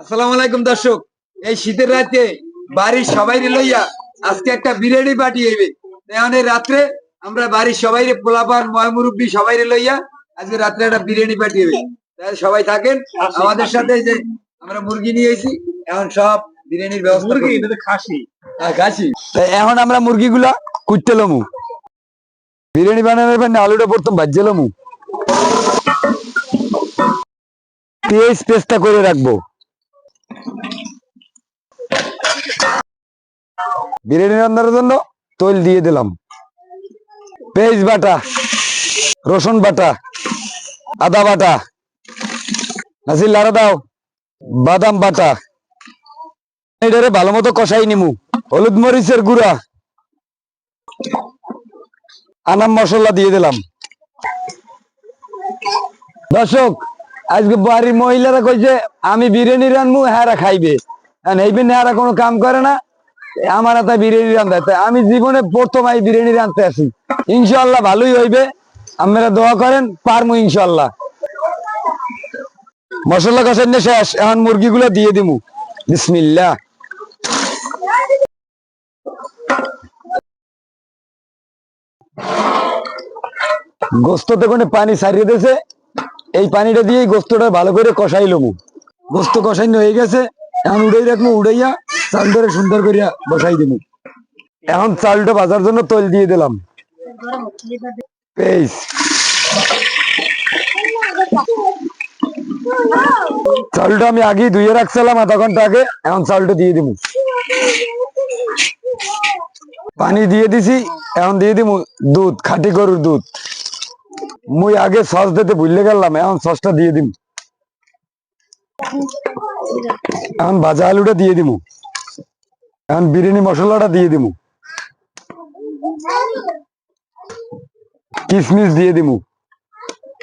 আসসালামু আলাইকুম দর্শক। এই শীতের রাতে বাড়ির সবাই লইয়া আজকে একটা বিরিয়ানি পার্টি হইবে। এখন রাত্রে আমরা বাড়ির সবাই পোলাপান ময়মুরব্বী সবাই লইয়া আজকে রাত্রে একটা বিরিয়ানি পার্টি তাহলে সবাই থাকেন। আমাদের সাথে যে আমরা মুরগি নিয়ে এসেছি এখন সব বিরিয়ানির ব্যবস্থা মুরগি খাসি। হ্যাঁ, গাছি এখন আমরা মুরগিগুলা কুটতে লমু। বিরিয়ানি বানানোর জন্য আলুটা প্রথম ভাজ্যে লমু। পেঁয়াজ পেস্তা করে রাখব। বিরিয়ানি রান্নার জন্য তৈল দিয়ে দিলাম। পেঁয়াজ বাটা, রসুন বাটা, আদা বাটা, নাসির লাড়া দাও, বাদাম বাটা। এটারে ভালো মতো কষাই নিমু। হলুদ মরিচের গুঁড়া। আনাম মশলা দিয়ে দিলাম। দর্শক আজকে বাড়ির মহিলারা কইছে, আমি বিরিয়ানি রানবো হ্যাঁ খাইবে। আর এই হ্যাঁ কোনো কাম করে না। আমার হাতে বিরিয়ানি রান্ধা তাই আমি জীবনে প্রথম এই বিরিয়ানি রাঁধতে আসি। ইনশাল্লাহ ভালোই হইবে। আপনারা দোয়া করেন, পারমু ইনশাল্লাহ মশলা কষানো শেষ। এখন মুরগিগুলো দিয়ে দিমু। বিসমিল্লাহ। গোস্ততে কোনো পানি ছাড়িয়ে দিয়েছে। এই পানিটা দিয়ে গোস্তটা ভালো করে কষাই লমু গোস্ত কষাইনো হয়ে গেছে। এখন উড়াই রাখব, উড়াইয়া চাল ধরে সুন্দর করিয়া বসাই দিবো। এখন চালটা বাজার জন্য তৈল দিয়ে দিলাম। চালটা আমি আগে ধুয়ে রাখছিলাম আধা ঘণ্টা আগে। এখন চালটা দিয়ে দিব। পানি দিয়ে দিছি, এখন দিয়ে দিব দুধ, খাটি গরুর দুধ। মুই আগে সস দিতে ভুলে গেলাম, এখন সসটা দিয়ে দিম। এখন ভাজা আলুটা দিয়ে দিমু। এখন বিরিয়ানি মশলাটা দিয়ে দিমু। কিশমিশ দিয়ে দিমু।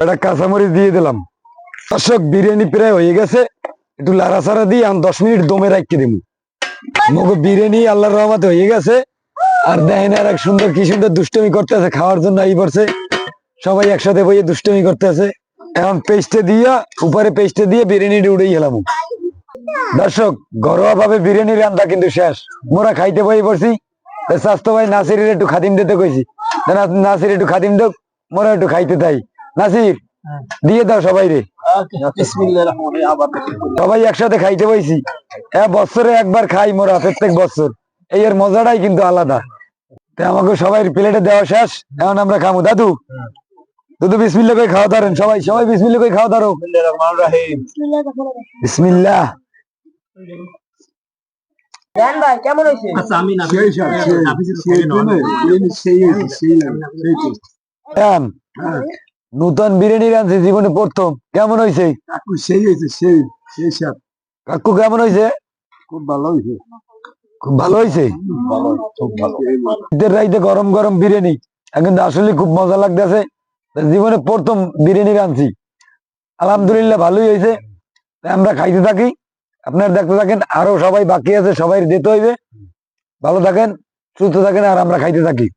একটা কাঁচামরিচ দিয়ে দিলাম। দর্শক, বিরিয়ানি প্রায় হয়ে গেছে। একটু লাড়াচাড়া দিয়ে এখন দশ মিনিট দমে রাখতে দিমু। মগো বিরিয়ানি আল্লাহর রহমতে হয়ে গেছে। আর দেখেন আর এক সুন্দর কি সুন্দর দুষ্টমি করতেছে খাওয়ার জন্য এই পড়ছে সবাই একসাথে বইয়ে দুষ্টমি করতে আছে এখন পেস্টে দিয়া উপরে পেস্টে দিয়ে বিরিয়ানিটা উড়েই গেলাম দর্শক ঘরোয়া ভাবে বিরিয়ানি রান্না কিন্তু শেষ। মোরা খাইতে বই পড়ছি। স্বাস্থ্য ভাই নাসিরের একটু খাদিম দিতে কইছি। নাসির একটু খাদিম দোক মোরা একটু খাইতে তাই নাসির দিয়ে দাও সবাই রে। সবাই একসাথে খাইতে পাইছি হ্যাঁ বছরে একবার খাই মোরা প্রত্যেক বছর। এই এর মজাটাই কিন্তু আলাদা। আমাকে সবাই প্লেটে দেওয়া শেষ। এখন আমরা খামু। দাদু দাদু বিসমিল্লা করে খাওয়া দাঁড়েন সবাই সবাই বিসমিল্লা করে খাওয়া ভাই কেমন হয়েছে? আচ্ছা আমি না নতুন বিরিয়ানি রাঁধছি জীবনে প্রথম। কেমন হয়েছে? কাকু সেই হয়েছে, সেই, সেই স্বাদ। কাকু কেমন হয়েছে? খুব ভালো হয়েছে। খুব ভালো হয়েছে? ভালো, খুব ভালো। রাইতে গরম গরম বিরিয়ানি। এখন তো আসলে খুব মজা লাগতেছে। জীবনে প্রথম বিরিয়ানি রাঁধছি আলহামদুলিল্লাহ ভালোই হয়েছে। আমরা খাইতে থাকি। আপনার দেখতে থাকেন, আরও সবাই বাকি আছে, সবাই যেতে হইবে। ভালো থাকেন, সুস্থ থাকেন, আর আমরা খাইতে থাকি।